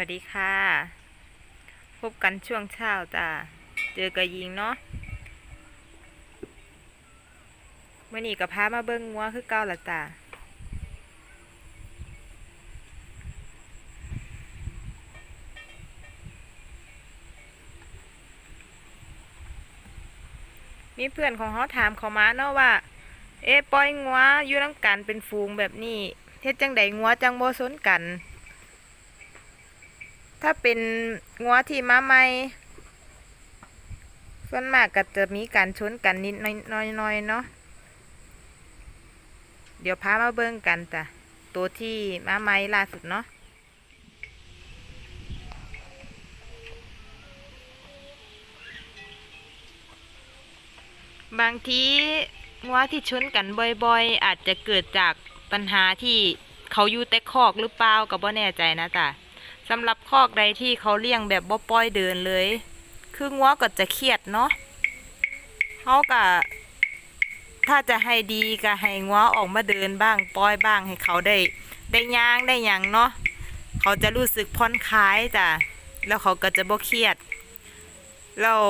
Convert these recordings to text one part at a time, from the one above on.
วัสดีค่ะ พบกันช่วงเช้าจ้าเจอกับยิงเนาะเมื่อนี้กับพามาเบิ้งงัวคือเก้าละจ้ามีเพื่อนของเขาถามเขามาเนาะว่า เอ๊ะปล่อยงัวอยู่น้ำกันเป็นฟูงแบบนี้เฮ็ดจังใดงัวจังโบสนกัน ถ้าเป็นงัวที่มาใหม่ส่วนมากก็จะมีการชนกันนิดน้อยน้อยๆเนาะเดี๋ยวพามาเบิ่งกันจ้ะตัวที่มาใหม่ล่าสุดเนาะบางทีงัวที่ชนกันบ่อยๆ อาจจะเกิดจากปัญหาที่เขาอยู่แต่คอกหรือเปล่าก็บ่แน่ใจนะจ๊ะ สำหรับคอกใดที่เขาเลี้ยงแบบบ่ปล่อยเดินเลย คืองัวก็จะเครียดเนาะเขาก็ถ้าจะให้ดีก็ให้งัวออกมาเดินบ้างปล่อยบ้างให้เขาได้ ได้ย่างได้หยังเนาะเขาจะรู้สึกผ่อนคลายจ้ะแล้วเขาก็จะบ่เครียดแล้ว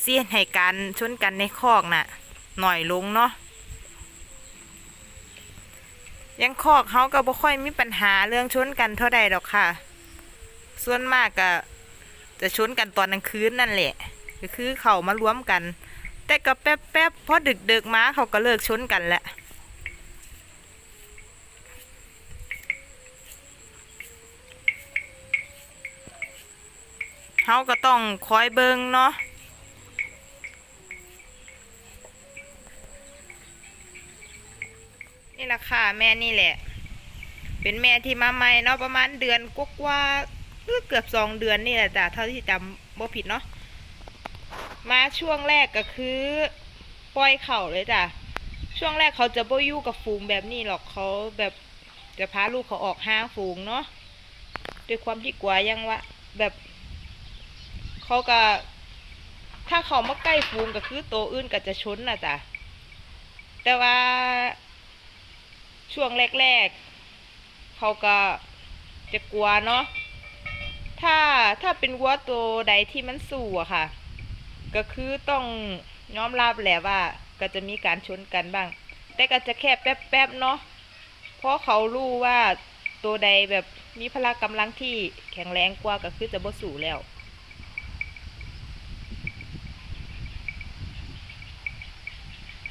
เสียนให้การชนกันในคอกน่ะ หน่อยลงเนาะยังคอกเขาก็บ่ค่อยมีปัญหาเรื่องชนกันเท่าใดดอกค่ะ ส่วนมากก็จะชนกันตอนกลางคืนนั่นแหละ ก็คือเขามารวมกัน แต่ก็แป๊บแป๊บพอดึกดึกๆมาเขาก็เลิกชนกันแหละเขาก็ต้องคอยเบิงเนาะนี่แหละค่ะแม่นี่แหละ เป็นแม่ที่มาใหม่เนาะประมาณเดือนกว่า เกือบสองเดือนนี่แหละจ้ะเท่าที่จำบ่ผิดเนาะมาช่วงแรกก็คือปล่อยเข่าเลยจ้ะช่วงแรกเขาจะบ่อยู่กับฝูงแบบนี้หรอกเขาแบบจะพาลูกเขาออกห้างฝูงเนาะด้วยความที่กลัวยังวะแบบเขาก็ถ้าเขามาใกล้ฝูงก็คือโตอื่นก็จะชนนะจ้ะแต่ว่าช่วงแรกๆเขาก็จะกลัวเนาะ ถ้าถ้าเป็นวัวตัวใดที่มันสู้อะค่ะ ก็คือต้องยอมรับแหละว่า ก็จะมีการชนกันบ้าง แต่ก็จะแค่แป๊บๆเนาะเพราะเขารู้ว่าตัวใดแบบมีพละกำลังที่แข็งแรงกว่าก็คือจะบ่สู้แล้ว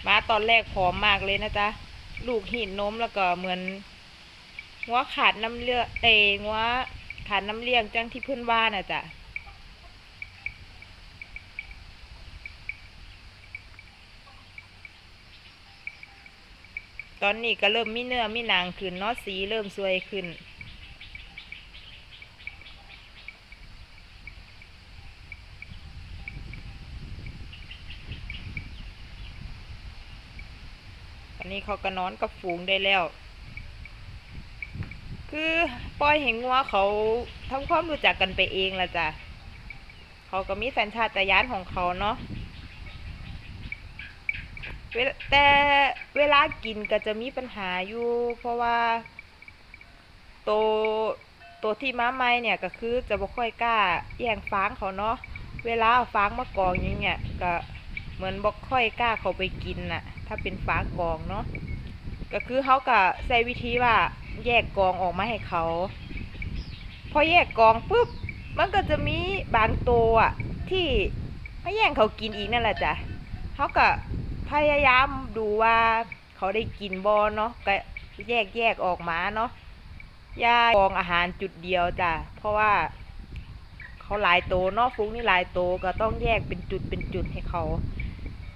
มาตอนแรกผอมมากเลยนะจ๊ะ ลูกหินนมแล้วก็เหมือนงัวขาดน้ำเลือดเตงัว ขาดน้ำเลี้ยงจังที่เพื่อนว่าน่ะจ้ะตอนนี้ก็เริ่มมีเนื้อมีหนังขึ้นเนาะสีเริ่มสวยขึ้น ตอนนี้เขาก็นอนกับฝูงได้แล้ว คือปล่อยเห็นงัวเขาทำความรู้จักกันไปเองละจ้ะเขาก็มีสัญชาตญาณของเขาเนาะแต่เวลากินก็จะมีปัญหาอยู่ เพราะว่าโตโตวที่ม้าไม้เนี่ยก็คือจะบ่ค่อยกล้าแย่งฟางเขาเนาะเวลาเอาฟางมากองอย่างเงี้ยก็เหมือนบ่ค่อยกล้าเขาไปกินน่ะ ถ้าเป็นฟางกองเนาะก็คือเขาก็ใช้วิธีว่า แยกกองออกมาให้เขา พอแยกกองปุ๊บ มันก็จะมีบางตัวที่มาแย่งเขากินอีกนั่นแหละจ้ะเขาก็พยายามดูว่าเขาได้กินบอเนาะก็แยกแยกออกมาเนาะย่ากองอาหารจุดเดียวจ้ะ เพราะว่าเขาหลายโตเนาะฟุ้งนี่หลายโตก็ต้องแยกเป็นจุดเป็นจุดให้เขา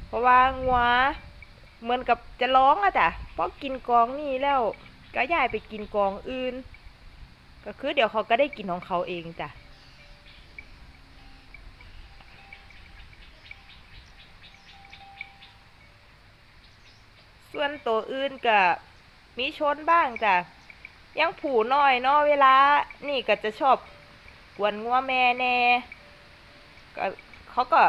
เพราะว่างัวเหมือนกับจะร้องอะจ้ะเพราะกินกองนี่แล้ว ก็ย้ายไปกินกองอื่น ก็คือเดี๋ยวเขาก็ได้กินของเขาเองจ้ะส่วนตัวอื่นก็มีชนบ้างจ้ะยังผูน้อยเนาะเวลา นี่ก็จะชอบกวนงัวแม่แน่ก็เขาก็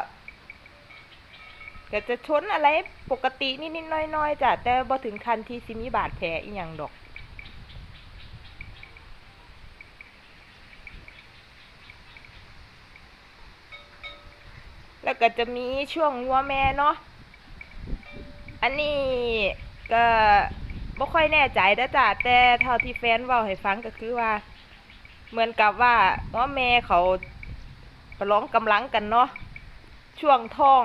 ก็จะชนอะไรปกตินิดๆน้อยๆจ้ะแต่บ่ถึงขั้นที่สิมีบาดแผลอีหยังดอก แล้วก็จะมีช่วงงัวแม่เนาะ อันนี้ก็บ่ค่อยแน่ใจเด้อจ้ะแต่เท่าที่แฟนเว้าให้ฟังก็คือว่า เหมือนกับว่างัวแม่เขาประลองกำลังกันเนาะ ช่วงท้อง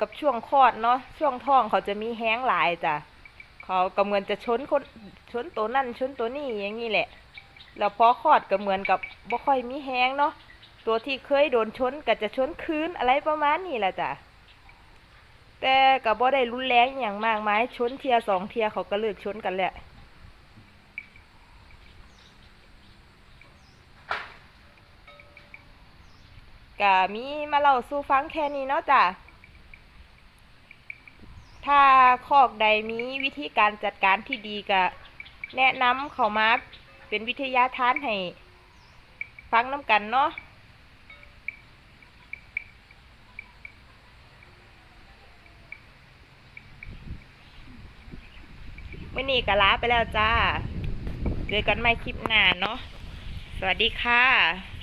กับช่วงคลอดเนาะ ช่วงท้องเขาจะมีแห้งหลายจ้ะเขาก็เหมือนจะชนคนชนตัวนั่นชนตัวนี่อย่างนี้แหละ แล้วพอคลอดก็เหมือนกับบ่ค่อยมีแห้งเนาะ ตัวที่เคยโดนชนก็จะชนคืนอะไรประมาณนี้แหละจ้ะแต่ก็บ่ได้รุนแรงอย่างมากมายชนเทียสองเทียเขาก็เลิกชนกันแหละก็มีมาเล่าสู่ฟังแค่นี้เนาะจ้ะ ถ้าคอกใดมีวิธีการจัดการที่ดีก็แนะนำเขามาเป็นวิทยาทานให้ฟังน้ำกันเนาะ มื่อนี้ก็ลาไปแล้วจ้าเจอกันใหม่คลิปหน้าเนาะสวัสดีค่ะ